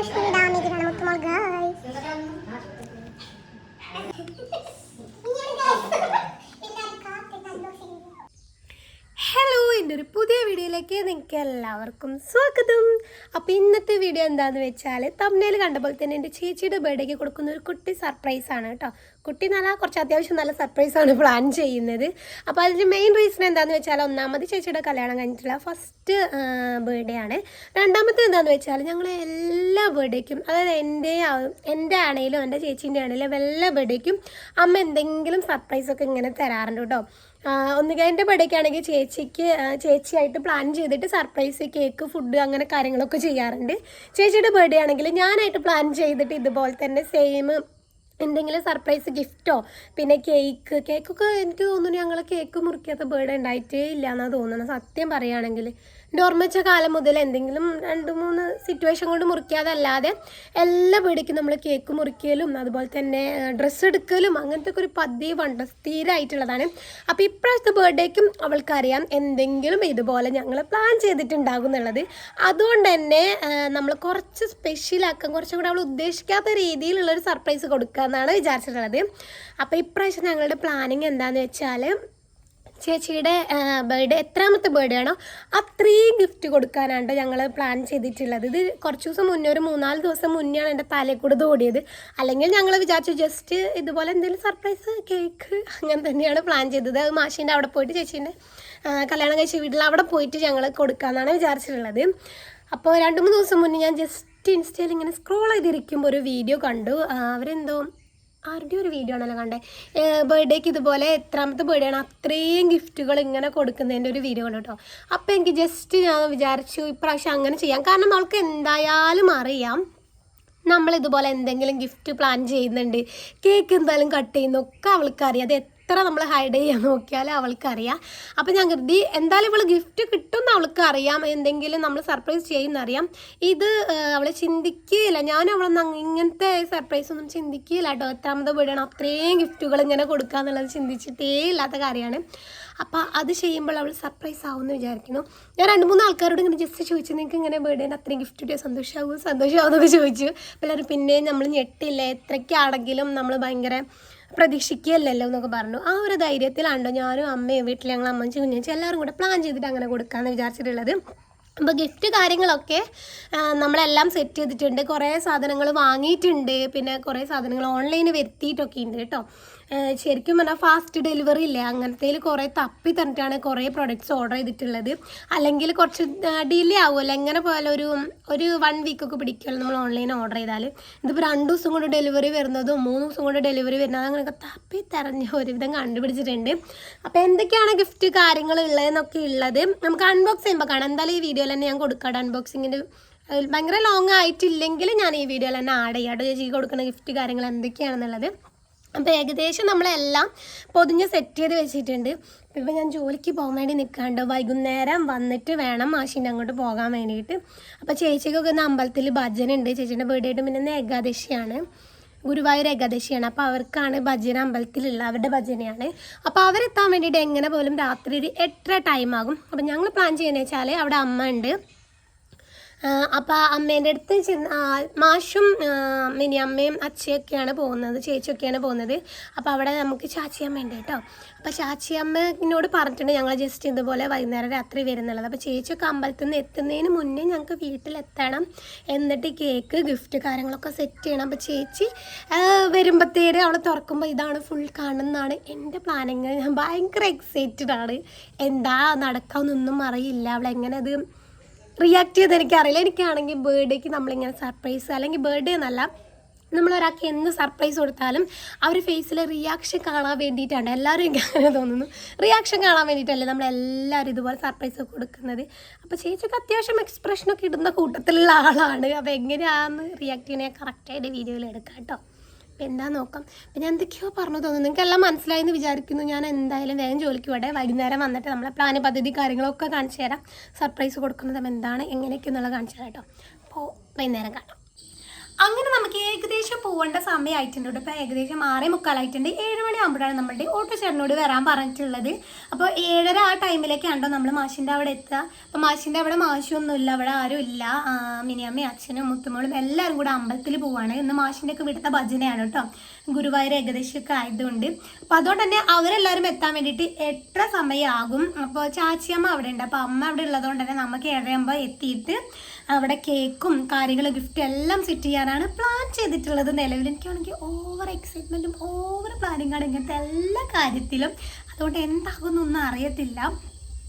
Unboxing ഇടാൻ വേണ്ടിയിട്ടാണ് മുത്തുമോൾ guys hello എന്റെ ഒരു പുതിയ വീഡിയോയിലേക്ക് നിങ്ങൾക്ക് എല്ലാവർക്കും സ്വാഗതം. അപ്പോൾ ഇന്നത്തെ വീഡിയോ എന്താണെന്ന് വെച്ചാൽ തമ്മിൽ കണ്ടപ്പോൾ തന്നെ എന്റെ ചേച്ചിയുടെ ബർത്ത്ഡേക്ക് കൊടുക്കുന്ന ഒരു കുട്ടി സർപ്രൈസ് ആണ് കേട്ടോ കുട്ടി നല്ല കുറച്ച് അത്യാവശ്യം നല്ല സർപ്രൈസാണ് പ്ലാൻ ചെയ്യുന്നത്. അപ്പോൾ അതിന്റെ മെയിൻ റീസൺ എന്താണെന്ന് വെച്ചാൽ ഒന്നാമത് ചേച്ചിയുടെ കല്യാണം കഴിഞ്ഞിട്ടുള്ള ഫസ്റ്റ് ബർത്ത്ഡേ ആണ്. രണ്ടാമത്തെ എന്താണെന്ന് വെച്ചാൽ ഞങ്ങൾ എല്ലാ ബർത്ത്ഡേക്കും അതായത് എന്റെ എന്റെ ആണെങ്കിലും എന്റെ ചേച്ചീന്റെ ആണെങ്കിലും എല്ലാ ബർത്ത്ഡേക്കും അമ്മ എന്തെങ്കിലും സർപ്രൈസൊക്കെ ഇങ്ങനെ തരാറുണ്ട് കേട്ടോ ഒന്നുകിൽ എന്റെ ബർത്ത്ഡേക്ക് ആണെങ്കിൽ ചേച്ചിക്ക് ചേച്ചിയായിട്ട് പ്ലാൻ ചെയ്തിട്ട് സർപ്രൈസ് കേക്ക് ഫുഡ് അങ്ങനെ കാര്യങ്ങളൊക്കെ ചെയ്യാറുണ്ട്. ചേച്ചിയുടെ ബർത്ത്ഡേ ആണെങ്കിൽ ഞാനായിട്ട് പ്ലാൻ ചെയ്തിട്ട് ഇതുപോലെ തന്നെ സെയിം എന്തെങ്കിലും സർപ്രൈസ് ഗിഫ്റ്റോ പിന്നെ കേക്ക് കേക്കൊക്കെ എനിക്ക് തോന്നുന്നു ഞങ്ങൾ കേക്ക് മുറിക്കാത്ത ബർത്ത്ഡേ ഉണ്ടായിട്ടേ ഇല്ല എന്നാണ് തോന്നുന്നത്. സത്യം പറയുകയാണെങ്കിൽ ഓർമ്മിച്ച കാലം മുതൽ എന്തെങ്കിലും രണ്ട് മൂന്ന് സിറ്റുവേഷൻ കൊണ്ട് മുറിക്കാതെ അല്ലാതെ എല്ലാ വീടേക്കും നമ്മൾ കേക്ക് മുറിക്കലും അതുപോലെ തന്നെ ഡ്രസ്സ് എടുക്കലും അങ്ങനത്തെ ഒക്കെ ഒരു പതിവുണ്ട് സ്ഥിരമായിട്ടുള്ളതാണ് അപ്പോൾ ഇപ്രാവശ്യത്തെ ബർത്ത്ഡേക്കും അവൾക്കറിയാം എന്തെങ്കിലും ഇതുപോലെ ഞങ്ങൾ പ്ലാൻ ചെയ്തിട്ടുണ്ടാകും എന്നുള്ളത്. അതുകൊണ്ട് തന്നെ നമ്മൾ കുറച്ച് സ്പെഷ്യലാക്കാൻ കുറച്ചും കൂടെ അവൾ ഉദ്ദേശിക്കാത്ത രീതിയിലുള്ളൊരു സർപ്രൈസ് കൊടുക്കുക എന്നാണ് വിചാരിച്ചിട്ടുള്ളത്. അപ്പോൾ ഇപ്രാവശ്യം ഞങ്ങളുടെ പ്ലാനിങ് എന്താണെന്ന് വെച്ചാൽ ചേച്ചിയുടെ ബർത്ത്ഡേ എത്രാമത്തെ ബർത്ത്ഡേ ആണോ? അത്രയും ഗിഫ്റ്റ് കൊടുക്കാനാണ് ഞങ്ങൾ പ്ലാൻ ചെയ്തിട്ടുള്ളത്. ഇത് കുറച്ച് ദിവസം മുന്നേ ഒരു മൂന്നാൽ ദിവസം മുന്നെയാണ് എന്റെ തലേക്കൂടെ കൂടെ ഓടിയത്. അല്ലെങ്കിൽ ഞങ്ങൾ വിചാരിച്ചു ജസ്റ്റ് ഇതുപോലെ എന്തെങ്കിലും സർപ്രൈസ് കേക്ക് അങ്ങനെ തന്നെയാണ് പ്ലാൻ ചെയ്തത്. അത് മാഷീന്റെ അവിടെ പോയിട്ട് ചേച്ചീന്റെ കല്യാണം കഴിച്ച വീട്ടിൽ അവിടെ പോയിട്ട് ഞങ്ങൾ കൊടുക്കാമെന്നാണ് വിചാരിച്ചിട്ടുള്ളത്. അപ്പോൾ രണ്ട് മൂന്ന് ദിവസം മുന്നേ ഞാൻ ജസ്റ്റ് ഇൻസ്റ്റയിൽ ഇങ്ങനെ സ്ക്രോൾ ചെയ്തിരിക്കുമ്പോൾ ഒരു വീഡിയോ കണ്ടു. അവരെന്തോ ആരുടെ ഒരു വീഡിയോ ആണല്ലോ കണ്ടേ? ബർത്ത്ഡേക്ക് ഇതുപോലെ എത്രാമത്തെ ബർത്ത്ഡേ ആണ്. അത്രയും ഗിഫ്റ്റുകൾ ഇങ്ങനെ കൊടുക്കുന്നതിന്റെ ഒരു വീഡിയോ കണ്ടു കേട്ടോ. അപ്പോൾ എനിക്ക് ജസ്റ്റ് ഞാൻ വിചാരിച്ചു ഇപ്രാവശ്യം അങ്ങനെ ചെയ്യാം. കാരണം നമുക്ക് എന്തായാലും അറിയാം നമ്മൾ ഇതുപോലെ എന്തെങ്കിലും ഗിഫ്റ്റ് പ്ലാൻ ചെയ്യുന്നുണ്ട്. കേക്ക് എന്തായാലും കട്ട് ചെയ്യുന്നൊക്കെ അവൾക്കറിയാം. അത് എത്ര നമ്മൾ ഹൈഡ് ചെയ്യാൻ നോക്കിയാലും അവൾക്കറിയാം. അപ്പം ഞാൻ കരുതി എന്തായാലും ഇവൾ ഗിഫ്റ്റ് കിട്ടുമെന്ന് അവൾക്ക് അറിയാം എന്തെങ്കിലും നമ്മൾ സർപ്രൈസ് ചെയ്യുന്നറിയാം ഇത് അവൾ ചിന്തിക്കുകയില്ല. ഞാൻ അവളൊന്നും ഇങ്ങനത്തെ സർപ്രൈസ് ഒന്നും ചിന്തിക്കുകയില്ല കേട്ടോ. എത്രാമത് വീടാണ്. അത്രയും ഗിഫ്റ്റുകൾ ഇങ്ങനെ കൊടുക്കുക എന്നുള്ളത് ചിന്തിച്ചിട്ടേ ഇല്ലാത്ത കാര്യമാണ്. അപ്പോൾ അത് ചെയ്യുമ്പോൾ അവൾ സർപ്രൈസ് ആവുമെന്ന് വിചാരിക്കുന്നു. ഞാൻ രണ്ട് മൂന്ന് ആൾക്കാരോട് ഇങ്ങനെ ജസ്റ്റ് ചോദിച്ചു. നിങ്ങൾക്ക് ഇങ്ങനെ ബർത്ത്ഡേന് അത്രയും ഗിഫ്റ്റ് കിട്ടിയ സന്തോഷമാകും സന്തോഷമാകുമെന്നൊക്കെ ചോദിച്ചു. എല്ലാവരും പിന്നെയും നമ്മൾ ഞെട്ടില്ല? എത്രയ്ക്കാണെങ്കിലും നമ്മൾ ഭയങ്കര പ്രതീക്ഷിക്കുകയല്ലല്ലോ എന്നൊക്കെ പറഞ്ഞു. ആ ഒരു ധൈര്യത്തിലാണ്ടോ ഞാനും അമ്മയും വീട്ടിൽ ഞങ്ങൾ അമ്മച്ചും കുഞ്ഞച്ചും എല്ലാവരും കൂടെ പ്ലാൻ ചെയ്തിട്ട് അങ്ങനെ കൊടുക്കാമെന്ന് വിചാരിച്ചിട്ടുള്ളത്. അപ്പോൾ ഗിഫ്റ്റ് കാര്യങ്ങളൊക്കെ നമ്മളെല്ലാം സെറ്റ് ചെയ്തിട്ടുണ്ട്. കുറേ സാധനങ്ങൾ വാങ്ങിയിട്ടുണ്ട്. പിന്നെ കുറേ സാധനങ്ങൾ ഓൺലൈനിൽ വരുത്തിയിട്ടൊക്കെ ഉണ്ട് കേട്ടോ. ശരിക്കും പറഞ്ഞാൽ ഫാസ്റ്റ് ഡെലിവറി ഇല്ലേ? അങ്ങനത്തേൽ കുറേ തപ്പി തന്നിട്ടാണ് കുറേ പ്രൊഡക്ട്സ് ഓർഡർ ചെയ്തിട്ടുള്ളത്. അല്ലെങ്കിൽ കുറച്ച് ഡിലേ ആവുമല്ലോ എങ്ങനെ പോയാലും ഒരു ഒരു വൺ വീക്കൊക്കെ പിടിക്കുമല്ലോ നമ്മൾ ഓൺലൈൻ ഓർഡർ ചെയ്താൽ ഇതിപ്പോൾ രണ്ട് ദിവസം കൊണ്ട് ഡെലിവറി വരുന്നതും മൂന്ന് ദിവസം കൊണ്ട് ഡെലിവറി വരുന്നതും അങ്ങനെയൊക്കെ തപ്പി തെരഞ്ഞ് ഒരുവിധം കണ്ടുപിടിച്ചിട്ടുണ്ട്. അപ്പോൾ എന്തൊക്കെയാണ് ഗിഫ്റ്റ് കാര്യങ്ങൾ ഉള്ളതെന്നൊക്കെ ഉള്ളത് നമുക്ക് അൺബോക്സ് ചെയ്യുമ്പോൾ കാണാം. എന്തായാലും ഈ വീഡിയോയിൽ തന്നെ ഞാൻ കൊടുക്കാം. അൺബോക്സിങ്ങിന്റെ ഭയങ്കര ലോങ് ആയിട്ടില്ലെങ്കിൽ ഞാൻ ഈ വീഡിയോയിൽ തന്നെ ആഡ് ചെയ്യാം. ചേച്ചിക്ക് കൊടുക്കുന്ന ഗിഫ്റ്റ് കാര്യങ്ങൾ എന്തൊക്കെയാണെന്നുള്ളത്. അപ്പോൾ ഏകദേശം നമ്മളെല്ലാം പൊതിഞ്ഞ് സെറ്റ് ചെയ്ത് വെച്ചിട്ടുണ്ട്. ഇപ്പം ഞാൻ ജോലിക്ക് പോകാൻ വേണ്ടി നിൽക്കാണ്ട് വൈകുന്നേരം വന്നിട്ട് വേണം മാഷിന്റെ അങ്ങോട്ട് പോകാൻ വേണ്ടിയിട്ട്. അപ്പോൾ ചേച്ചിക്കൊക്കെ ഒന്ന് അമ്പലത്തിൽ ഭജന ഉണ്ട്. ചേച്ചിയുടെ ബർത്ത്ഡേ ആയിട്ട് പിന്നെ ഏകാദശിയാണ്. ഗുരുവായൂർ ഏകാദശിയാണ്. അപ്പോൾ അവർക്കാണ് ഭജന അമ്പലത്തിലുള്ള അവരുടെ ഭജനയാണ്. അപ്പോൾ അവരെത്താൻ വേണ്ടിയിട്ട് എങ്ങനെ പോലും രാത്രി ഒരു എട്ടര ടൈം ആകും. അപ്പോൾ ഞങ്ങൾ പ്ലാൻ ചെയ്യുന്നത് വെച്ചാൽ അവിടെ അമ്മ ഉണ്ട്. അപ്പോൾ അമ്മേന്റെ അടുത്ത് ചെന്ന് മാഷും മിനി അമ്മയും അച്ഛയൊക്കെയാണ് പോകുന്നത് ചേച്ചിയൊക്കെയാണ് പോകുന്നത്. അപ്പോൾ അവിടെ നമുക്ക് ചാച്ചിയമ്മ ഉണ്ട് കേട്ടോ. അപ്പോൾ ചാച്ചിയമ്മനോട് പറഞ്ഞിട്ടുണ്ട് ഞങ്ങൾ ജസ്റ്റ് ഇതുപോലെ വൈകുന്നേരം രാത്രി വരുന്നുള്ളത്. അപ്പോൾ ചേച്ചിയൊക്കെ അമ്പലത്തിൽ നിന്ന് എത്തുന്നതിന് മുന്നേ ഞങ്ങൾക്ക് വീട്ടിലെത്തണം എന്നിട്ട് കേക്ക് ഗിഫ്റ്റ് കാര്യങ്ങളൊക്കെ സെറ്റ് ചെയ്യണം. അപ്പോൾ ചേച്ചി വരുമ്പോഴത്തേര് അവളെ തുറക്കുമ്പോൾ ഇതാണ് ഫുൾ കാണുന്നതാണ്. എന്റെ പ്ലാനിങ്. ഞാൻ ഭയങ്കര എക്സൈറ്റഡ് ആണ്. എന്താ നടക്കാമെന്നൊന്നും അറിയില്ല. അവളെങ്ങനെ അത് റിയാക്ട് ചെയ്ത് എനിക്കറിയില്ല. എനിക്കാണെങ്കിൽ ബർത്ത്ഡേക്ക് നമ്മളിങ്ങനെ സർപ്രൈസ് അല്ലെങ്കിൽ ബർത്ത്ഡേ എന്നല്ല നമ്മളൊരാൾക്ക് എന്ത് സർപ്രൈസ് കൊടുത്താലും അവർ ഫേസിലെ റിയാക്ഷൻ കാണാൻ വേണ്ടിയിട്ടാണ്. എല്ലാവരും എനിക്ക് തോന്നുന്നു. റിയാക്ഷൻ കാണാൻ വേണ്ടിയിട്ടല്ലേ നമ്മളെല്ലാവരും ഇതുപോലെ സർപ്രൈസ് കൊടുക്കുന്നത്. അപ്പോൾ ചേച്ചിക്ക് അത്യാവശ്യം എക്സ്പ്രഷനൊക്കെ ഇടുന്ന കൂട്ടത്തിലുള്ള ആളാണ്. അപ്പോൾ എങ്ങനെയാണെന്ന് റിയാക്ട് ചെയ്യണേ കറക്റ്റായിട്ട് വീഡിയോയിൽ എടുക്കാം കേട്ടോ. എന്താ നോക്കാം. അപ്പം ഞാൻ എന്തൊക്കെയോ പറഞ്ഞു തോന്നുന്നു. നിങ്ങൾക്ക് എല്ലാം മനസ്സിലായി എന്ന് വിചാരിക്കുന്നു. ഞാൻ എന്തായാലും വേഗം ജോലിക്ക് ഇവിടെ വൈകുന്നേരം വന്നിട്ട് നമ്മളെ പ്ലാന് പദ്ധതി കാര്യങ്ങളൊക്കെ കാണിച്ചു തരാം. സർപ്രൈസ് കൊടുക്കുന്നതും എന്താണ് എങ്ങനെയൊക്കെ എന്നുള്ളത് കാണിച്ചു തരാം കേട്ടോ. അപ്പോൾ വൈകുന്നേരം കാണാം. അങ്ങനെ നമുക്ക് ഏകദേശം പോകേണ്ട സമയമായിട്ടുണ്ട് ഇപ്പോൾ ഏകദേശം ആറേ മുക്കാലായിട്ടുണ്ട് ഏഴ് മണി ആകുമ്പോഴാണ് നമ്മളുടെ ഓട്ടോ ചേട്ടനോട് വരാൻ പറഞ്ഞിട്ടുള്ളത്. അപ്പോൾ ഏഴര ആ ടൈമിലേക്കാണ്ടോ നമ്മൾ മാഷിന്റെ അവിടെ എത്തുക. അപ്പോൾ മാഷിന്റെ അവിടെ മാഷൊന്നുമില്ല അവിടെ ആരും ഇല്ല മിനിയമ്മയും അച്ഛനും മുത്തുമോളും എല്ലാവരും കൂടെ അമ്പലത്തിൽ പോവാണ്. ഇന്ന് മാഷിന്റെ ഒക്കെ വിടുത്ത ഭജനയാണ് കേട്ടോ. ഗുരുവായൂർ ഏകദേശമൊക്കെ ആയതുകൊണ്ട്. അപ്പോൾ അതുകൊണ്ട് തന്നെ അവരെല്ലാവരും എത്താൻ വേണ്ടിയിട്ട് എത്ര സമയമാകും? അപ്പോൾ ചാച്ചിയമ്മ അവിടെ ഉണ്ട്. അപ്പോൾ അമ്മ അവിടെ ഉള്ളതുകൊണ്ട് തന്നെ നമുക്ക് ഏഴരയാകുമ്പോൾ എത്തിയിട്ട് അവിടെ കേക്കും കാര്യങ്ങളും ഗിഫ്റ്റും എല്ലാം സെറ്റ് ചെയ്യാനാണ് പ്ലാൻ ചെയ്തിട്ടുള്ളത് നിലവിൽ. എനിക്കാണെങ്കിൽ ഓവർ എക്സൈറ്റ്മെന്റും ഓവർ പ്ലാനിങ് ആണ് ഇങ്ങനത്തെ എല്ലാ കാര്യത്തിലും. അതുകൊണ്ട് എന്താകുമെന്നൊന്നും അറിയത്തില്ല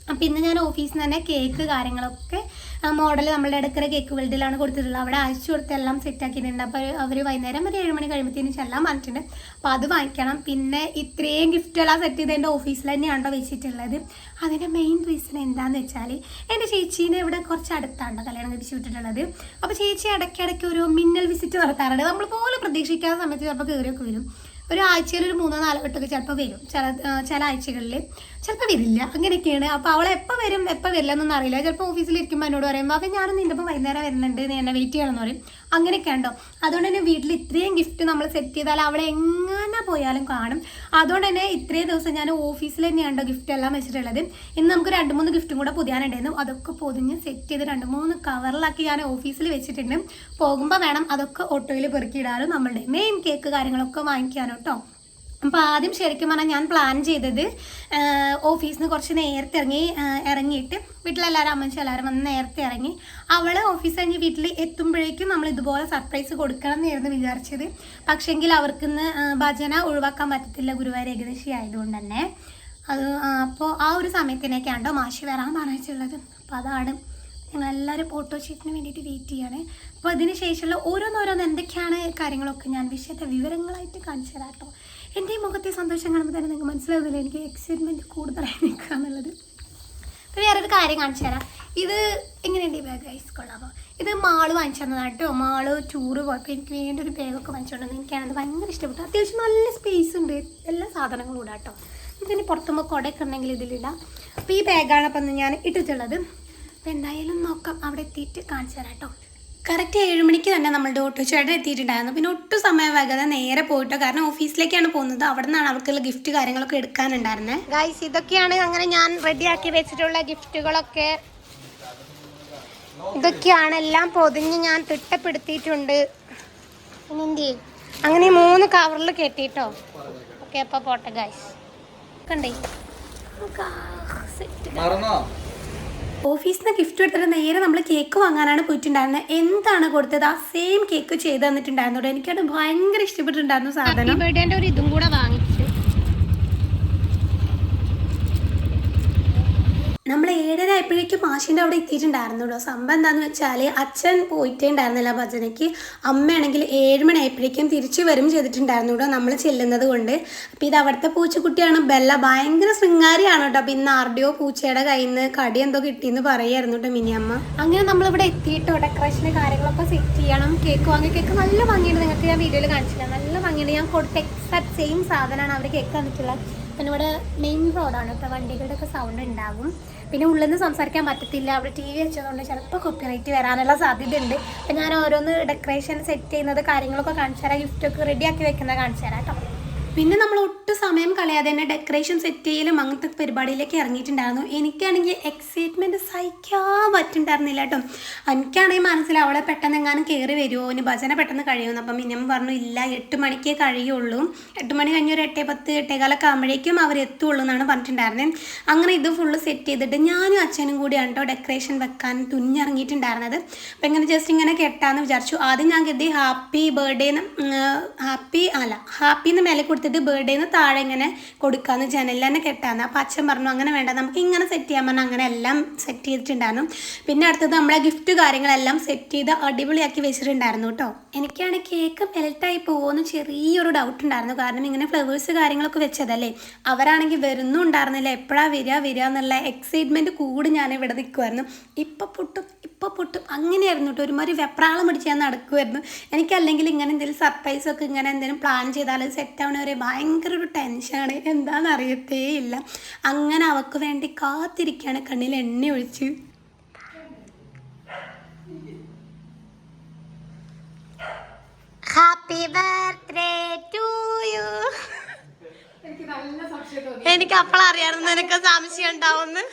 അപ്പം ഇന്ന് ഞാൻ ഓഫീസിൽ നിന്ന് തന്നെ കേക്ക് കാര്യങ്ങളൊക്കെ മോഡൽ നമ്മളുടെ ഇടക്കര കേക്ക് വേൾഡിലാണ് കൊടുത്തിട്ടുള്ളത്. അവിടെ അയച്ചു കൊടുത്ത് എല്ലാം സെറ്റ് ആക്കിയിട്ടുണ്ട്. അപ്പോൾ അവർ വൈകുന്നേരം ഒരു ഏഴ് മണി കഴിയുമ്പോഴത്തേനും എല്ലാം പറഞ്ഞിട്ടുണ്ട്. അപ്പോൾ അത് വാങ്ങിക്കണം. പിന്നെ ഇത്രയും ഗിഫ്റ്റെല്ലാം സെറ്റ് ചെയ്ത് എന്റെ ഓഫീസിൽ തന്നെയാണോ വെച്ചിട്ടുള്ളത്. അതിന്റെ മെയിൻ റീസൺ എന്താണെന്ന് വെച്ചാൽ എന്റെ ചേച്ചീനെ ഇവിടെ കുറച്ച് അടുത്താണ് കല്യാണം കഴിച്ച് വിട്ടിട്ടുള്ളത്. അപ്പോൾ ചേച്ചി ഇടയ്ക്കിടയ്ക്ക് ഒരു മിന്നൽ വിസിറ്റ് നടത്താറുണ്ട്. നമ്മൾ പോലും പ്രതീക്ഷിക്കാത്ത സമയത്ത് ചിലപ്പോൾ കയറിയൊക്കെ വരും. ഒരു ആഴ്ചയിൽ ഒരു മൂന്നോ നാലോ വട്ടമൊക്കെ ചിലപ്പോൾ വരും. ചില ആ, ചില ആഴ്ചകളിൽ ചിലപ്പോൾ വരില്ല. അങ്ങനെയൊക്കെയാണ്. അപ്പോൾ അവൾ എപ്പോൾ വരും എപ്പോൾ വരില്ല എന്നൊന്നും അറിയില്ല ചിലപ്പോൾ ഓഫീസിലിരിക്കുമ്പോൾ എന്നോട് പറയും അപ്പം ഞാനും നിന്റെ വൈകുന്നേരം വരുന്നുണ്ട്. നീ എന്നെ വെയിറ്റ് ചെയ്യണമെന്ന് പറയും. അങ്ങനെയൊക്കെ ഉണ്ടോ? അതുകൊണ്ട് തന്നെ വീട്ടിൽ ഇത്രയും ഗിഫ്റ്റ് നമ്മൾ സെറ്റ് ചെയ്താൽ അവളെ എങ്ങനെ പോയാലും കാണും. അതുകൊണ്ട് തന്നെ ഇത്രയും ദിവസം ഞാൻ ഓഫീസിൽ തന്നെയാണ് ഗിഫ്റ്റ് എല്ലാം വെച്ചിട്ടുള്ളത്. ഇന്ന് നമുക്ക് രണ്ട് മൂന്ന് ഗിഫ്റ്റും കൂടെ പുതിയാനുണ്ടായിരുന്നു. അതൊക്കെ പൊതിഞ്ഞ് സെറ്റ് ചെയ്ത് രണ്ട് മൂന്ന് കവറിലാക്കി ഞാൻ ഓഫീസിൽ വെച്ചിട്ടുണ്ട്. പോകുമ്പോൾ വേണം അതൊക്കെ ഓട്ടോയിൽ പെറുക്കിയിടാനും നമ്മളുടെ മെയിൻ കേക്ക് കാര്യങ്ങളൊക്കെ വാങ്ങിക്കാനും കേട്ടോ അപ്പോൾ ആദ്യം ശരിക്കും പറഞ്ഞാൽ ഞാൻ പ്ലാൻ ചെയ്തത് ഓഫീസിൽ നിന്ന് കുറച്ച് നേരത്തെ ഇറങ്ങി ഇറങ്ങിയിട്ട് വീട്ടിലെല്ലാവരും അമ്മച്ചി എല്ലാവരും വന്ന് നേരത്തെ ഇറങ്ങി. അവൾ ഓഫീസ് കഴിഞ്ഞ് വീട്ടിൽ എത്തുമ്പോഴേക്കും നമ്മൾ ഇതുപോലെ സർപ്രൈസ് കൊടുക്കണം എന്നായിരുന്നു വിചാരിച്ചത്. പക്ഷേങ്കിൽ അവർക്കിന്ന് ഭജന ഒഴിവാക്കാൻ പറ്റത്തില്ല ഗുരുവായൂർ ഏകദേശം ആയതുകൊണ്ട് തന്നെ. അത് അപ്പോൾ ആ ഒരു സമയത്തിനേക്കാണ്ടോ മാഷി വരാൻ പറഞ്ഞിട്ടുള്ളത്. അപ്പോൾ അതാണ് ഞങ്ങളെല്ലാവരും ഫോട്ടോ ഷീറ്റിന് വേണ്ടിയിട്ട് വെയിറ്റ് ചെയ്യാണ്. അപ്പോൾ അതിന് ശേഷമുള്ള ഓരോന്നോരോന്ന് എന്തൊക്കെയാണ് കാര്യങ്ങളൊക്കെ ഞാൻ വിശദ വിവരങ്ങളായിട്ട് കാണിച്ചു തരാം കേട്ടോ എന്റെ മുഖത്തെ സന്തോഷം കാണുമ്പോൾ തന്നെ നിങ്ങൾക്ക് മനസ്സിലാവുന്നില്ല എനിക്ക് എക്സൈറ്റ്മെന്റ് കൂടുതലായി നിൽക്കുക എന്നുള്ളത്. അപ്പോൾ വേറൊരു കാര്യം കാണിച്ചു തരാം. ഇത് എങ്ങനെയുണ്ട് ഈ ബാഗ് ഐസ് കൊള്ളാമോ? ഇത് മാൾ വാങ്ങിച്ചു തന്നതാണ് കേട്ടോ മാൾ ടൂറ് പോയപ്പോൾ എനിക്ക് വേണ്ട ഒരു ബാഗൊക്കെ വാങ്ങിച്ചുകൊണ്ടെന്ന് എനിക്കാണത് ഭയങ്കര ഇഷ്ടപ്പെട്ടു അത്യാവശ്യം നല്ല സ്പേസ് ഉണ്ട്. എല്ലാ സാധനങ്ങളും ഇടാം കേട്ടോ നമുക്കിനി പുറത്തുമ്പോൾ കുടയൊക്കെ ഉണ്ടെങ്കിൽ ഇതിലിടാം. അപ്പോൾ ഈ ബാഗാണ് അപ്പം ഞാൻ ഇട്ടിട്ടുള്ളത്. അപ്പോൾ എന്തായാലും നോക്കാം. അവിടെ എത്തിയിട്ട് കാണിച്ചു തരാം കേട്ടോ കറക്റ്റ് ഏഴ് മണിക്ക് തന്നെ നമ്മളുടെ ഓട്ടോ ചേട്ടൻ എത്തിയിട്ടുണ്ടായിരുന്നു. പിന്നെ ഒട്ടും സമയം വൈകാതെ നേരെ പോയിട്ടോ കാരണം ഓഫീസിലേക്കാണ് പോകുന്നത്. അവിടെ നിന്നാണ് അവർക്കുള്ള ഗിഫ്റ്റ് കാര്യങ്ങളൊക്കെ എടുക്കാനുണ്ടായിരുന്നത് ഗൈസ് ഇതൊക്കെയാണ് അങ്ങനെ ഞാൻ റെഡിയാക്കി വെച്ചിട്ടുള്ള ഗിഫ്റ്റുകളൊക്കെ. ഇതൊക്കെയാണ് എല്ലാം പൊതിഞ്ഞ് ഞാൻ തിട്ടപ്പെടുത്തിയിട്ടുണ്ട്. ഇനി അങ്ങനെ ഈ മൂന്ന് കവറിൽ കെട്ടിട്ടോ. ഓക്കെ അപ്പോൾ പോട്ടെ ഗൈസ് കണ്ടേ? സെറ്റ് മറന്നോ? ഓഫീസിൽ നിന്ന് ഗിഫ്റ്റ് എടുത്തിട്ട് നേരെ നമ്മൾ കേക്ക് വാങ്ങാനാണ് പോയിട്ടുണ്ടായിരുന്നത് എന്താണ് കൊടുത്തത്? ആ സെയിം കേക്ക് ചെയ്ത് തന്നിട്ടുണ്ടായിരുന്നു. എനിക്കത് ഭയങ്കര ഇഷ്ടപ്പെട്ടിട്ടുണ്ടായിരുന്നു സാധനം. ഒരു ഇതും കൂടെ വാങ്ങിച്ചു നമ്മൾ ഏഴര ആയപ്പോഴേക്കും മാഷിന്റെ അവിടെ എത്തിയിട്ടുണ്ടായിരുന്നു കേട്ടോ സംഭവം എന്താണെന്ന് വെച്ചാൽ അച്ഛൻ പോയിട്ടേ ഉണ്ടായിരുന്നില്ല ഭജനയ്ക്ക്. അമ്മയാണെങ്കിൽ ഏഴ് മണി ആയപ്പോഴേക്കും തിരിച്ചു വരും ചെയ്തിട്ടുണ്ടായിരുന്നു കേട്ടോ നമ്മൾ ചെല്ലുന്നത് കൊണ്ട്. അപ്പോൾ ഇത് അവിടുത്തെ പൂച്ചക്കുട്ടിയാണ്. ബെല്ല ഭയങ്കര ശൃംഗാരിയാണ് കേട്ടോ. അപ്പോൾ ഇന്ന് ആർഡിയോ പൂച്ചയുടെ കയ്യിൽ നിന്ന് കടി എന്തോ കിട്ടിയെന്ന് പറയായിരുന്നു കേട്ടോ മിനിയമ്മ. അങ്ങനെ നമ്മളിവിടെ എത്തിയിട്ടോ ഡെക്കറേഷന് കാര്യങ്ങളൊക്കെ സെറ്റ് ചെയ്യണം. കേക്ക് വാങ്ങി കേക്ക് നല്ല ഭംഗിയുണ്ട്. നിങ്ങൾക്ക് ഞാൻ വീഡിയോയിൽ കാണിച്ചില്ല. നല്ല ഭംഗിയുണ്ട്. ഞാൻ കൊടുത്ത എക്സാക്ട് സെയിം സാധനമാണ് അവർ കേക്ക് തന്നിട്ടുള്ളത്. പിന്നെ ഇവിടെ മെയിൻ റോഡാണ് ഇപ്പോൾ വണ്ടികളുടെ ഒക്കെ സൗണ്ട് ഉണ്ടാകും പിന്നെ ഉള്ളിൽ നിന്ന് സംസാരിക്കാൻ പറ്റത്തില്ല. അവിടെ ടി വി വെച്ചതുകൊണ്ട് ചിലപ്പോൾ കോപ്പിറൈറ്റ് വരാനുള്ള സാധ്യതയുണ്ട്. അപ്പം ഞാൻ ഓരോന്ന് ഡെക്കറേഷൻ സെറ്റ് ചെയ്യുന്നത് കാര്യങ്ങളൊക്കെ കാണിച്ചു തരാം ഗിഫ്റ്റൊക്കെ റെഡിയാക്കി വെക്കുന്നത് കാണിച്ചു തരാം കേട്ടോ. പിന്നെ നമ്മൾ ഒട്ടും സമയം കളയാതെ തന്നെ ഡെക്കറേഷൻ സെറ്റ് ചെയ്യലും അങ്ങനത്തെ പരിപാടിയിലേക്ക് ഇറങ്ങിയിട്ടുണ്ടായിരുന്നു. എനിക്കാണെങ്കിൽ എക്സൈറ്റ്മെന്റ് സഹിക്കാൻ പറ്റുന്നുണ്ടായിരുന്നില്ല കേട്ടോ. എനിക്കാണെങ്കിൽ മനസ്സിൽ അവളെ പെട്ടെന്ന് എങ്ങാനും കയറി വരുമോ ഇനി ഭജന പെട്ടെന്ന് കഴിയുമെന്ന്. അപ്പം മിനിമം പറഞ്ഞു ഇല്ല എട്ട് മണിക്കേ കഴിയുള്ളൂ. എട്ട് മണി കഴിഞ്ഞ് ഒരു എട്ടേ പത്ത് എട്ടേകാലൊക്കെ ആകുമ്പോഴേക്കും അവർ എത്തുള്ളൂ എന്നാണ് പറഞ്ഞിട്ടുണ്ടായിരുന്നത് അങ്ങനെ ഇത് ഫുള്ള് സെറ്റ് ചെയ്തിട്ട് ഞാനും അച്ഛനും കൂടിയാണ് കേട്ടോ ഡെക്കറേഷൻ വെക്കാൻ തുന്നിറങ്ങിയിട്ടുണ്ടായിരുന്നത്. അപ്പം ഇങ്ങനെ ജസ്റ്റ് ഇങ്ങനെ കെട്ടാന്ന് വിചാരിച്ചു. ആദ്യം ഞാൻ കരുതി ഹാപ്പി ബർത്ത്ഡേ ഹാപ്പി അല്ല ഹാപ്പി എന്ന് മേലെ കൊടുത്തിട്ട് ബർത്ത്ഡേ ബേർഡേന്ന് താഴെ ഇങ്ങനെ കൊടുക്കാന്ന് ജനലിൽ തന്നെ കെട്ടാന്ന്. അപ്പം അച്ഛൻ പറഞ്ഞു അങ്ങനെ വേണ്ട നമുക്ക് ഇങ്ങനെ സെറ്റ് ചെയ്യാൻ പറഞ്ഞാൽ അങ്ങനെ എല്ലാം സെറ്റ് ചെയ്തിട്ടുണ്ടായിരുന്നു. പിന്നെ അടുത്തത് നമ്മളെ ഗിഫ്റ്റ് കാര്യങ്ങളെല്ലാം സെറ്റ് ചെയ്ത് അടിപൊളിയാക്കി വെച്ചിട്ടുണ്ടായിരുന്നു കേട്ടോ. എനിക്കാണ് കേക്ക് മെൽട്ടായി പോകുമെന്ന് ചെറിയൊരു ഡൗട്ട് ഉണ്ടായിരുന്നു. കാരണം ഇങ്ങനെ ഫ്ലവേഴ്സ് കാര്യങ്ങളൊക്കെ വെച്ചതല്ലേ. അവരാണെങ്കിൽ വരുന്നുണ്ടായിരുന്നില്ല. എപ്പോഴാണ് വരിക വരിക എന്നുള്ള എക്സൈറ്റ്മെന്റ് കൂടി ഞാൻ ഇവിടെ നിൽക്കുമായിരുന്നു ഇപ്പം പൊട്ടും ഇപ്പോൾ പൊട്ടും അങ്ങനെയായിരുന്നു കേട്ടോ. ഒരുമാതിരി വെപ്രാളം പിടിച്ച് ഞാൻ നടക്കുമായിരുന്നു എനിക്കല്ലെങ്കിൽ ഇങ്ങനെ എന്തെങ്കിലും സർപ്രൈസൊക്കെ ഇങ്ങനെ എന്തെങ്കിലും പ്ലാൻ ചെയ്താൽ സെറ്റ് ആവണവരെ ഭയങ്കര ഒരു ടെൻഷനാണ് എന്താണെന്ന് അറിയത്തേ ഇല്ല അങ്ങനെ അവൾക്ക് വേണ്ടി കാത്തിരിക്കുകയാണ് കണ്ണിൽ എണ്ണ ഒഴിച്ച്. ഹാപ്പി ബർത്ത്ഡേ ടു യു എനിക്ക് അപ്പോഴറിയായിരുന്നു നിനക്ക് സംശയം ഉണ്ടാവുമെന്ന്.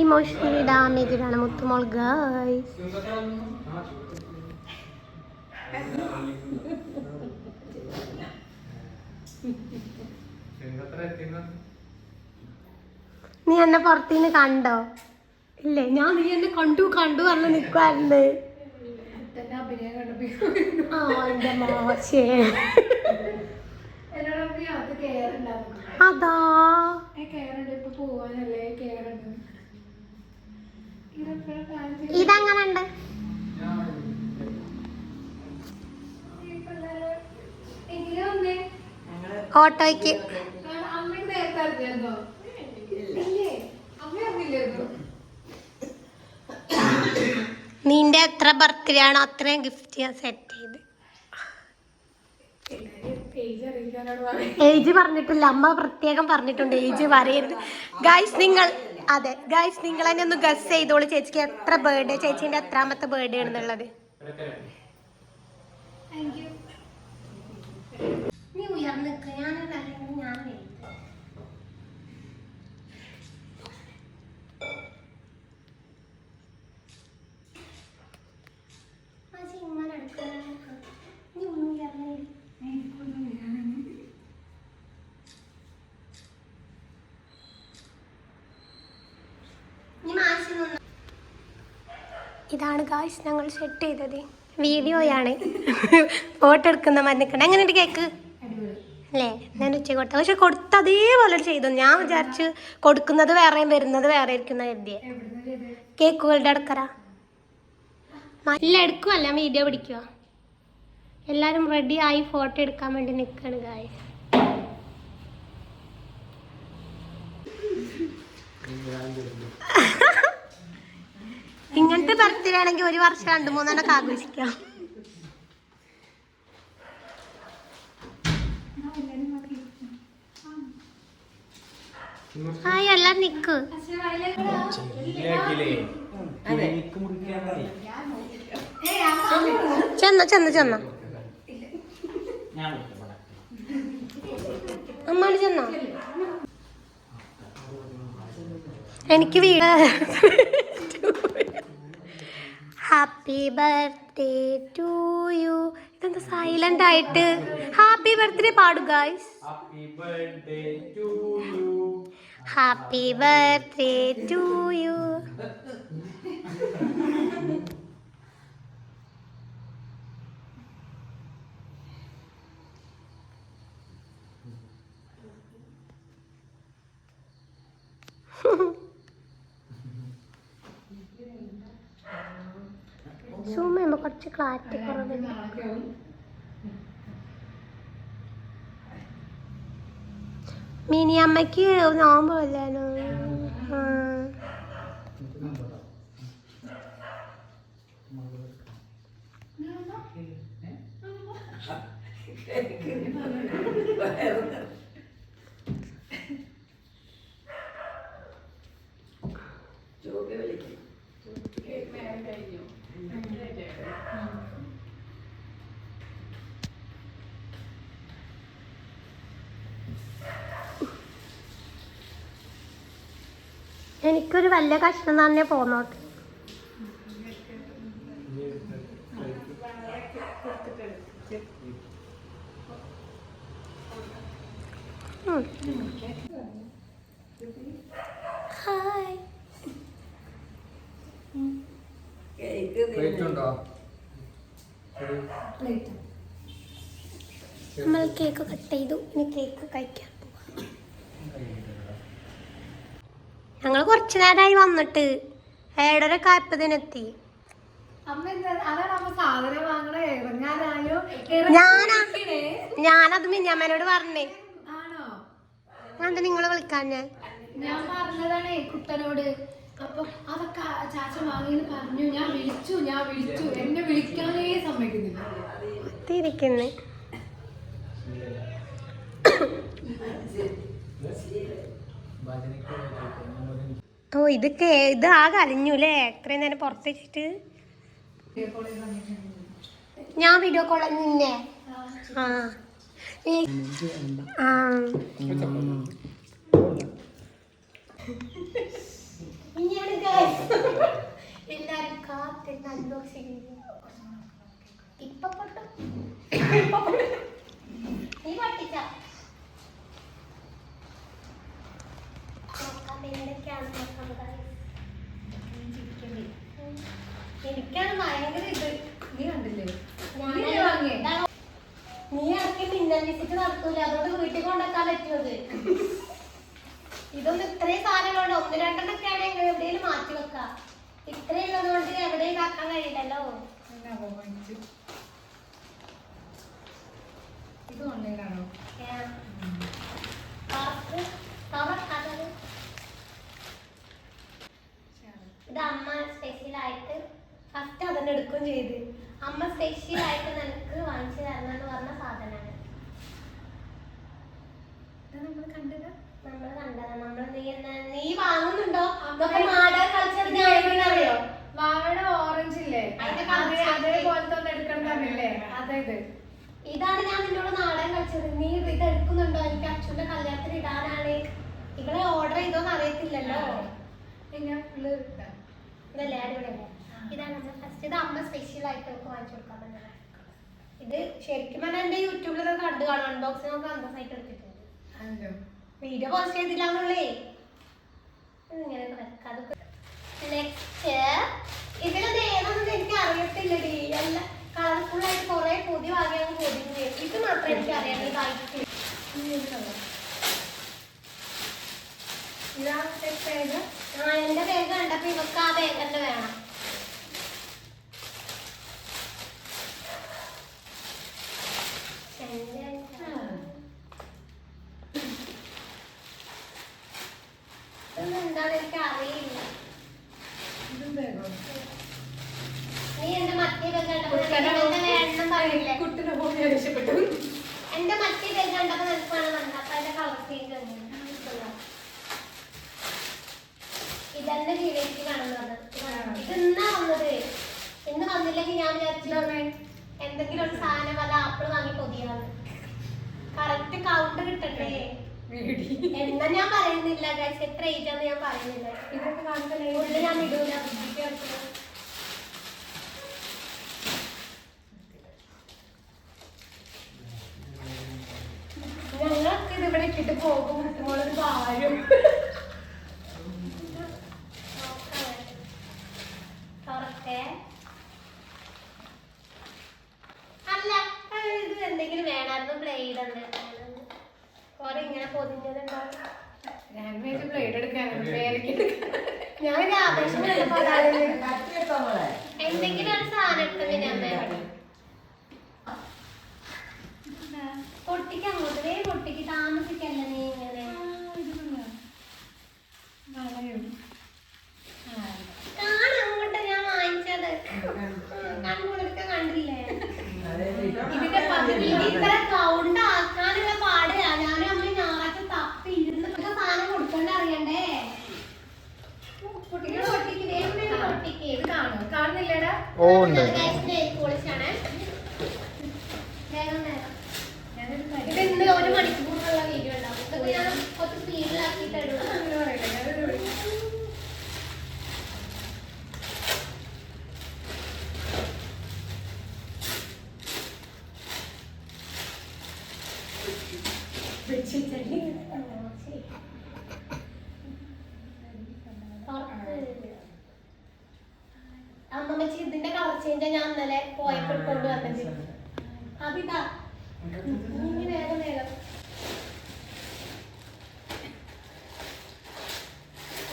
ഇമോഷണലി ഡാമേജ് ആണ് മുത്തുമോൾ ഗായ് നീ എന്നെ പുറത്തുനിന്ന് കണ്ടോ? ഇല്ലേ ഞാൻ നീ എന്നെ കണ്ടു കണ്ടു പറഞ്ഞ് നിൽക്കുവായിരുന്നു ആ എന്റെ മോശേ. അതാ. ഇതെങ്ങനുണ്ട്? ഓട്ടോയ്ക്ക്. നിന്റെ എത്ര ബർത്ത്ഡേ ആണോ അത്രയും ഗിഫ്റ്റ് ഞാൻ സെറ്റ് ചെയ്ത്. ഏജ് പറഞ്ഞിട്ടില്ല അമ്മ പ്രത്യേകം പറഞ്ഞിട്ടുണ്ട് ഏജ് പറയരുത്. ഗൈസ് നിങ്ങൾ അതെ ഗൈസ് നിങ്ങൾ തന്നെ ഒന്ന് ഗസ് ചെയ്തോളൂ ചേച്ചിക്ക് എത്ര ബേർഡേ ചേച്ചിന്റെ എത്രാമത്തെ ബേർഡേ ആണെന്നുള്ളത്. നീ ഞാൻ ഇങ്ങനെ എടുക്കണം നീ ഒന്നും ഉയർന്നു ഇതാണ് ഗായ്സ് ഞങ്ങൾ സെറ്റ് ചെയ്തത്. വീഡിയോയാണ്. ഫോട്ടോ എടുക്കുന്ന മരുന്നിക്കണ്ട എങ്ങനെയുണ്ട് കേക്ക് അല്ലേ? ഞാൻ ഉച്ച കൊടുത്ത. പക്ഷെ കൊടുത്ത അതേപോലെ ചെയ്തു. ഞാൻ വിചാരിച്ച് കൊടുക്കുന്നത് വേറെയും വരുന്നത് വേറെ ഇരിക്കുന്ന കരുതിയെ. കേക്കുകളുടെ അടുക്കറ. നല്ല എടുക്കുമല്ല വീഡിയോ പിടിക്കുക എല്ലാവരും റെഡി ആയി ഫോട്ടോ എടുക്കാൻ വേണ്ടി നിൽക്കുകയാണ് ഗായ്സ് ഇങ്ങനത്തെ ബർത്ത്ഡേ ആണെങ്കിൽ ഒരു വർഷം രണ്ടു മൂന്നെണ്ണൊക്കെ ആഘോഷിക്കാം. ഹായ് എല്ലാം നിക്ക്. ചെന്ന ചെന്ന ചെന്ന. അമ്മാണ് ചെന്ന? എനിക്ക് വീട് ഹാപ്പി ബർത്ത്ഡേ ടു യു ഇതെന്താ സൈലന്റ് ആയിട്ട്? Happy birthday പാടു guys Happy birthday to you. Happy birthday to you zoom ചെയ്യുമ്പോൾ കുറച്ച് ക്ലാരിറ്റി കുറവുണ്ട് മിനി അമ്മയ്ക്ക് നോമ്പല്ലാനോ ആ. എനിക്കൊരു വലിയ കഷ്ണം തന്നെ പോന്നോട്ടെ. ഹായ്? നമ്മൾ കേക്ക് കട്ട് ചെയ്തു. ഇനി കേക്ക് കഴിക്കാൻ ഞങ്ങൾ കുറച്ചു നേരമായി വന്നിട്ട് ഏഴര ഞാനാ ഞാനത് മിഞ്ഞാമ്മനോട് പറഞ്ഞേ. ആണോ? നിങ്ങൾ നിങ്ങളെ വിളിക്കാൻ ഞാൻ ഞാൻ പറഞ്ഞതാണേ കുട്ടനോട്. അപ്പൊ അതൊക്കെ ചാച്ച വാങ്ങിന്ന് പറഞ്ഞു. ഞാൻ വിളിച്ചു ഞാൻ വിളിച്ചു. എന്നെ വിളിക്കാനേ സമ്മതിക്കുന്നില്ല. തിരിക്കുന്നേ ഭജനയ്ക്ക് പോയിട്ട് ഓ ഇതൊക്കെ ഇത് ആകെ അലിഞ്ഞു അല്ലേ ഇത്രയും നേരം പുറത്ത് ഞാൻ വീഡിയോ കോൾ നിന്നെ. ഇപ്പൊ. നീ പട്ടിച്ച? Guys. എനിക്കാണ് ഭയങ്കര ഇത്. നീ കണ്ടില്ലേ? നീ ഇറക്കി വിസിറ്റ് നടത്തൂല. അതുകൊണ്ട് വീട്ടിൽ കൊണ്ടാക്കാൻ പറ്റുന്നത്. ഇതൊന്നും ഇത്രയും സാധനങ്ങളുണ്ട്. ഒന്ന് രണ്ടെണ്ണൊക്കെ ആണെങ്കിൽ എവിടെയും മാറ്റി വെക്കാം. ഇത്രയും ഉള്ളത് കൊണ്ട് എവിടെയും ആക്കാൻ കഴിയില്ലല്ലോ. ഇത് ഓൺലൈനാണോ ഏ. ഇത് അമ്മ സ്പെഷ്യൽ ആയിട്ട് ഫസ്റ്റ് അതന്നെ എടുക്കുകയും ചെയ്ത്. അമ്മ സ്പെഷ്യൽ ആയിട്ട് നിനക്ക് വാങ്ങിച്ചു തരണം എന്ന് പറഞ്ഞ സാധനമാണ്. നമ്മൾ കണ്ടത്? നമ്മൾ കണ്ടതാ. നമ്മൾ നീ എന്നാ- നീ വാങ്ങുന്നുണ്ടോ? അതൊക്കെ നാടക കളിച്ചത് ഞാൻ അറിയോ? വാവയുടെ ഓറഞ്ച് ഇല്ലേ? അതേപോലത്തെ ഒന്ന് അതായത് ഇതാണ് ഞാൻ നിന്നോട് നാടകം കളിച്ചത്. നീ ഇത് എടുക്കുന്നുണ്ടോ? എനിക്ക് അച്ഛന്റെ കല്യാണത്തിന് ഇടാനാണ്. ഇവിടെ ഓർഡർ ചെയ്തോന്ന് അറിയത്തില്ലല്ലോ. ഞാൻ ഫുള്ള് ഇതല്ലേ അടിപൊളിയല്ലേ? ഇതാണ് നമ്മൾ ഫസ്റ്റ് ഇത് അമ്മ സ്പെഷ്യൽ ആയിട്ട് നമുക്ക് വാങ്ങിച്ചു കൊടുക്കാൻ പറ്റുന്നത് ഇത് ശരിക്കും പറഞ്ഞാൽ എന്റെ യൂട്യൂബിൽ ഇതൊക്കെ കണ്ടു കാണും. അൺബോക്സിംഗ് ഒക്കെ അന്തസ്സായിട്ട് എടുത്തിട്ടുണ്ട്. അല്ലോ വീഡിയോ പോസ്റ്റ് ചെയ്തില്ല എന്നുള്ളേ. ഇങ്ങനെ വെക്കാതെ നെക്സ്റ്റ് ഇതിലത് ഏതാണെന്ന് എനിക്ക് അറിയത്തില്ലടി. അല്ല കളർഫുൾ ആയിട്ട് കുറെ പുതിയ വാങ്ങിയാണ് പൊതിഞ്ഞ്. ഇത് മാത്രമേ എനിക്ക് അറിയാം. ഈ വൈറ്റ് ഇതാ സെറ്റ് ചെയ്ത് ആ എന്റെ ബാഗ് കണ്ടപ്പോ ഇവക്ക് ആ വേണം. ഇതൊന്നും എന്താണെന്ന് എനിക്ക് അറിയില്ല ഇതും ബാഗോ നീ എന്റെ മറ്റേ ബാഗ് കണ്ടപ്പോ നിനക്ക് എന്റെ വേണം പറഞ്ഞില്ലേ കുട്ടിനെ പോലെ രക്ഷപ്പെട്ടു എന്റെ മറ്റേ ബാഗ് കണ്ടപ്പോ നിനക്ക് വേണം കണ്ട അപ്പൊ അതിന്റെ കളർ ചേഞ്ച് വന്നു ഇതെന്നെ വീഡിയോക്ക് കാണുന്നത് ഇത് ഇന്നാ വന്നത് വന്നില്ലെങ്കിൽ ഞാൻ വിചാരിച്ചു എന്തെങ്കിലും ഒരു സാധനം അത് ആപ്പിൾ വാങ്ങി പൊതിയാണ് കറക്റ്റ് കൗണ്ട് കിട്ടണ്ടേ? എന്നാ ഞാൻ പറയുന്നില്ല ഗൈസ് എത്ര ഏജാന്ന് ഞാൻ പറയുന്നില്ല. ഇതൊക്കെ കാണുന്നില്ല ഞാൻ ഇടൂല ബുദ്ധിക്ക് വെക്കണം. ഞങ്ങളൊക്കെ ഇത് ഇവിടെ ഇട്ടിട്ട് പോകും മുട്ടുമ്പോഴൊരു വാഴും തുറക്കേ അല്ല അത് ഇത് എന്തെങ്കിലും വേണമായിരുന്നു ബ്ലേഡ് എന്തെങ്കിലും കുറെ ഇങ്ങനെ പൊതിഞ്ഞതുണ്ടാവും ഞാൻ വിചാരിച്ചു ബ്ലേഡ് എടുക്കാനാണ് പേരയ്ക്ക് എടുക്കാൻ ഞാൻ ആവേശം കണ്ടപ്പോ അതാണ് എന്തെങ്കിലും ഒരു സാധനം എടുക്കുന്നത് ഞാൻ വേണം പൊട്ടിക്ക് അങ്ങോട്ട് വേ പൊട്ടിക്ക് താമസിക്കല്ല നീ ഇങ്ങനെ കാണാൻ അങ്ങോട്ട് ഞാൻ വാങ്ങിച്ചത് കണ്ണുകൊടുക്ക കണ്ടില്ലേ ഇതിന്റെ കൗണ്ട് ആക്കാനുള്ള പാടില്ല ഞാനും അമ്മ ഞായറാഴ്ച തപ്പി ഇരുന്ന് സാധനം കൊടുക്കണ്ട അറിയണ്ടേ? പൊട്ടിക്ക് പൊട്ടിക്ക് വേഗം പൊട്ടിക്ക് ഇത് കാണും. കാണുന്നില്ലടാ? ഓ ഉണ്ട് പോളിഷാണ് വേഗം വേഗം ഞാനൊരു ഇത് ഇന്ന് ഒരു മണിക്കൂറുള്ള വീഡിയോ ഉണ്ടാവും ഇതൊക്കെ ഞാൻ കുറച്ച് സ്പീഡിലാക്കിയിട്ട് ഇടും അങ്ങനെ പറയട്ടെ ഞാനൊരു വിളി- അമ്മമ്മച്ചി ഇതിന്റെ കളർ ചേഞ്ച് ഞാൻ ഇന്നലെ പോയപ്പോ കൊണ്ടുവന്നത് അതിതാ. ഇനി വേഗം വേഗം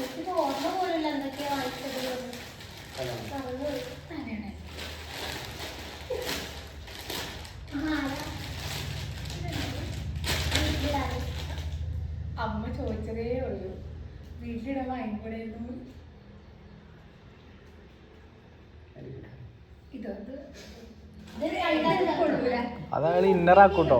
എനിക്ക് ഓർമ്മ പോലുള്ള എന്തൊക്കെയാ വായിച്ചത്? വീട്ടിലാണ്. അമ്മ ചോദിച്ചതേ ഉള്ളൂ. വീട്ടിലിടാൻ വാങ്ങിക്കൂടായിരുന്നു അയാൾ ഇന്നർ ആക്കൂട്ടോ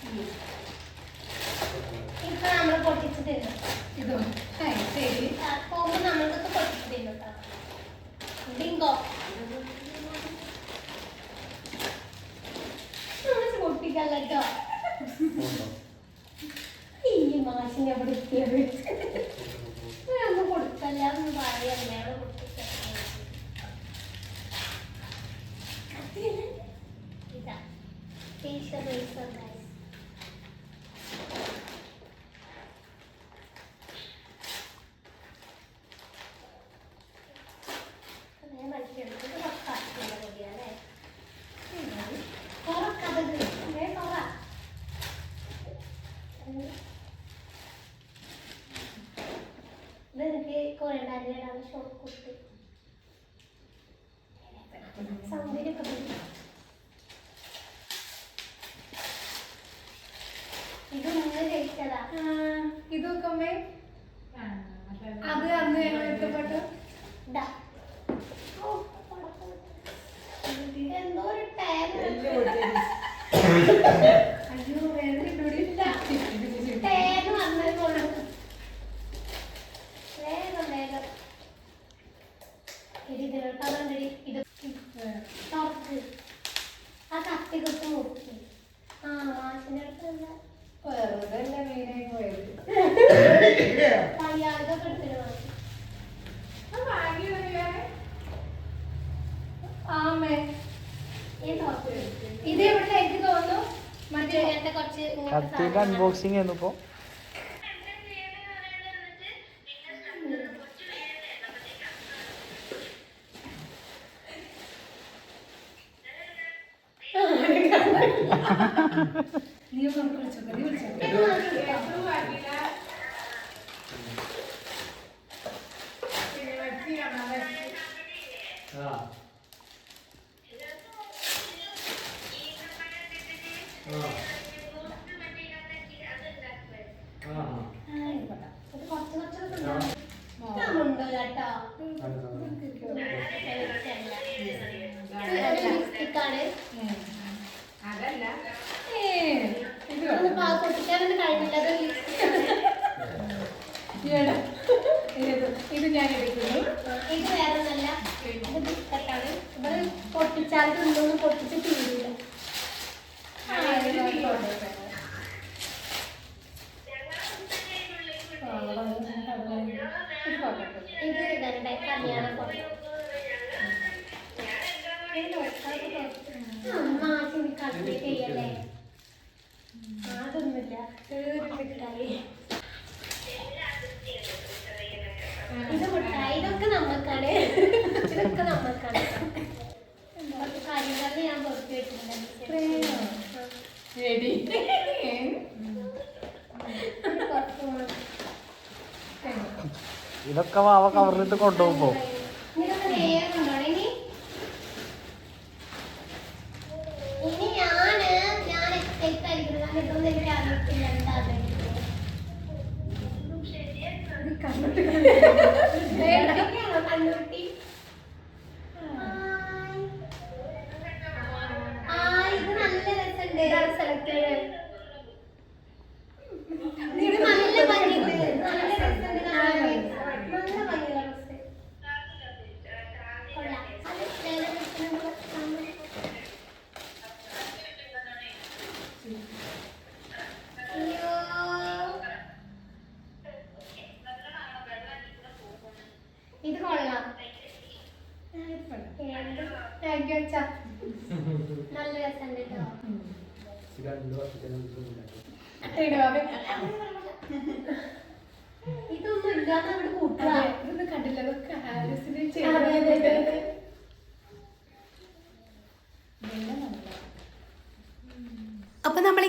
Thank. ഇപ്പൊ നമ്മൾ പൊട്ടിച്ച് തരും ഇതോ ശരി പോകുമ്പോ നമ്മൾക്കൊക്കെ പൊട്ടിച്ച് തരും കേട്ടോ ബിങ്കോ പൊട്ടിക്കല്ല കേട്ടോ ഈ മാഷിനെ അവിടെ എത്തിയത് ഒന്ന് കൊടുക്കല്ല എന്ന് പറയല്ലേ ഇതാ ഫേഷ്യൽ റേസർ ഗൈസ് ഞാൻ മനസ്സിലെടുത്തത് പക്കാ റെഡിയാണേ തുറക്കത് വേഗം തുറ ഇതെനിക്ക് കൊറേണ്ടാരിലാണ് ഷോപ്പ് കുട്ടി സൗന്ദര്യമൊക്കെ പോയി. ഇത് ഇന്ന് കഴിച്ചതാ ഇതൊക്കെ അമ്മേ അത് അന്ന് ഞങ്ങൾ ഇഷ്ടപ്പെട്ടു ഇതാ. ഓ, പടക്കം. എന്തോ ഒരു ടാഗ് അയ്യോ വേറെ ഇല്ല ടാഗ് വന്നത് കൊണ്ട് വേഗം വേഗം ഇത് ഇതിലോട്ട് ഇത് ആമേ എനിക്ക് തോന്നുന്നു മറ്റേ എന്റെ കുറച്ച് അൺബോക്സിംഗ്. ആയിരുന്നു ഇപ്പൊ നീ ഒന്ന് വിളിച്ചോ നീ വിളിച്ചോ ഇത് മാറ്റി കേട്ടോ. ആ ആ ആ ഇത് കുറച്ച് കുറച്ചൊക്കെ തിന്നാം. ഞാൻ മുണ്ടല്ലോ കേട്ടോ. ഇത് ലിപ്സ്റ്റിക്കാണ്. അതല്ല. ഇത് ഞാൻ എടുക്കുന്നു ഇത് വേറെ നല്ല പൊട്ടിച്ചാൽ ഇതൊന്നും പൊട്ടിച്ച് തീരില്ല ആ, ഇത് വീട്ടിലോട്ട് ഇത് പോകട്ടെ ഇത് ഇതന്നെ കല്യാണ പോലെ അമ്മ ആദ്യം കളി ചെയ്യല്ലേ അതൊന്നുമില്ല ഒരു മിഠായി ഇത് മിഠായി ഇതൊക്കെ നമ്മക്കാണ് ഇതൊക്കെ നമ്മക്കാണ് കുറച്ച് കാര്യങ്ങളിൽ ഞാൻ പുറത്തു വെച്ചിട്ടുണ്ട് റെഡി. ഇതൊക്കെ വാവ കവറിലിട്ട് കൊണ്ടുപോകുമ്പോ ഇതൊക്കെ നേരം കൊണ്ടോണേ ഇനി ഇനി ഞാൻ ഞാൻ എക്സൈറ്റ് ആയിരിക്കുന്നത് കാരണം ഇതൊന്നും എനിക്ക് അറിയത്തില്ല എന്താ എവിടേക്കാണോ കണ്ണൂട്ടി ആ ഇത് നല്ല രസമുണ്ട് ഇതാണ് സെലക്ട് ചെയ്തത് ഇത് നല്ല ഭംഗിയുണ്ട് നല്ല രസമുണ്ട് കാണാൻ. നല്ല ഭംഗിയുള്ള ഡ്രസ്സ് കൊള്ളാം അത് വേറെ ഡ്രസ്സിനുള്ള സാമ്പിൾ. അയ്യോ ഇത് കൊള്ളാം എന്ത് താങ്ക് യു അച്ഛാ നല്ല രസമുണ്ട് കേട്ടോ രണ്ട് വർഷത്തിനുള്ളിൽ ഇതൊന്നും ഇല്ലാതെ ഇവിടെ കൂട്ടുക ഇതൊന്നും കണ്ടില്ല അതൊക്കെ ഹാരിസിന് അതെ, അതെ, അതെ, അതെ. ചെയ്ത അപ്പൊ നമ്മൾ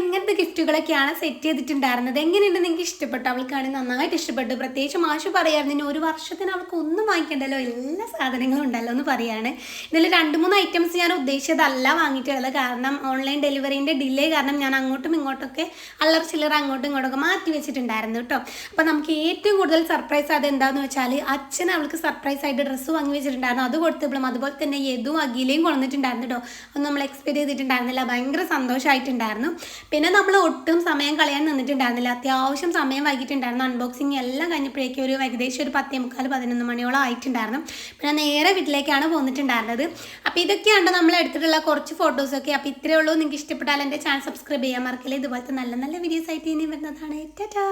ഗിഫ്റ്റുകളൊക്കെയാണ് സെറ്റ് ചെയ്തിട്ടുണ്ടായിരുന്നത്. എങ്ങനെയുണ്ട് നിങ്ങൾക്ക് ഇഷ്ടപ്പെട്ടു? അവൾക്കാണെങ്കിൽ നന്നായിട്ട് ഇഷ്ടപ്പെട്ടു. പ്രത്യേകിച്ച് മാഷ് പറയായിരുന്നു ഇനി ഒരു വർഷത്തിന് അവൾക്ക് ഒന്നും വാങ്ങിക്കണ്ടല്ലോ. എല്ലാ സാധനങ്ങളും ഉണ്ടല്ലോ എന്ന് പറയാണ്. ഇതിൽ രണ്ട് മൂന്ന് ഐറ്റംസ് ഞാൻ ഉദ്ദേശിച്ചതല്ല വാങ്ങിയിട്ടുള്ളത്. കാരണം ഓൺലൈൻ ഡെലിവറീന്റെ ഡിലേ കാരണം ഞാൻ അങ്ങോട്ടും ഇങ്ങോട്ടൊക്കെ അല്ലറ ചില്ലറ അങ്ങോട്ടും ഇങ്ങോട്ടൊക്കെ മാറ്റി വെച്ചിട്ടുണ്ടായിരുന്നു കേട്ടോ അപ്പോൾ നമുക്ക് ഏറ്റവും കൂടുതൽ സർപ്രൈസ് അത് എന്താണെന്ന് വെച്ചാൽ അച്ഛൻ അവൾക്ക് സർപ്രൈസ് ആയിട്ട് ഡ്രസ്സ് വാങ്ങി വെച്ചിട്ടുണ്ടായിരുന്നു. അത് കൊടുത്തപ്പോഴും അതുപോലെ തന്നെ യദും അഖിലയും കൊണ്ടുവന്നിട്ടുണ്ടായിരുന്നു കേട്ടോ ഒന്നും നമ്മൾ എക്സ്പെക്ട് ചെയ്തിട്ടുണ്ടായിരുന്നില്ല. ഭയങ്കര സന്തോഷമായിട്ടുണ്ടായിരുന്നു പിന്നെ നമ്മൾ ഒട്ടും സമയം കളയാൻ നിന്നിട്ടുണ്ടായിരുന്നില്ല. അത്യാവശ്യം സമയം വൈകിട്ടുണ്ടായിരുന്നു. അൺബോക്സിങ് എല്ലാം കഴിഞ്ഞപ്പോഴേക്കും ഒരു ഏകദേശം ഒരു പത്തേ മുക്കാൽ പതിനൊന്ന് മണിയോളം ആയിട്ടുണ്ടായിരുന്നു. പിന്നെ നേരെ വീട്ടിലേക്കാണ് പോന്നിട്ടുണ്ടായിരുന്നത്. അപ്പോൾ ഇതൊക്കെയാണ് നമ്മൾ എടുത്തിട്ടുള്ള കുറച്ച് ഫോട്ടോസൊക്കെ അപ്പോൾ ഇത്രയേ ഉള്ളൂ. നിങ്ങൾക്ക് ഇഷ്ടപ്പെട്ടാൽ എന്റെ ചാനൽ സബ്സ്ക്രൈബ് ചെയ്യാൻ മറക്കില്ല. ഇതുപോലത്തെ നല്ല നല്ല വീഡിയോസ് ആയിട്ട് ഇനി വരുന്നതാണ്. ടാറ്റാ!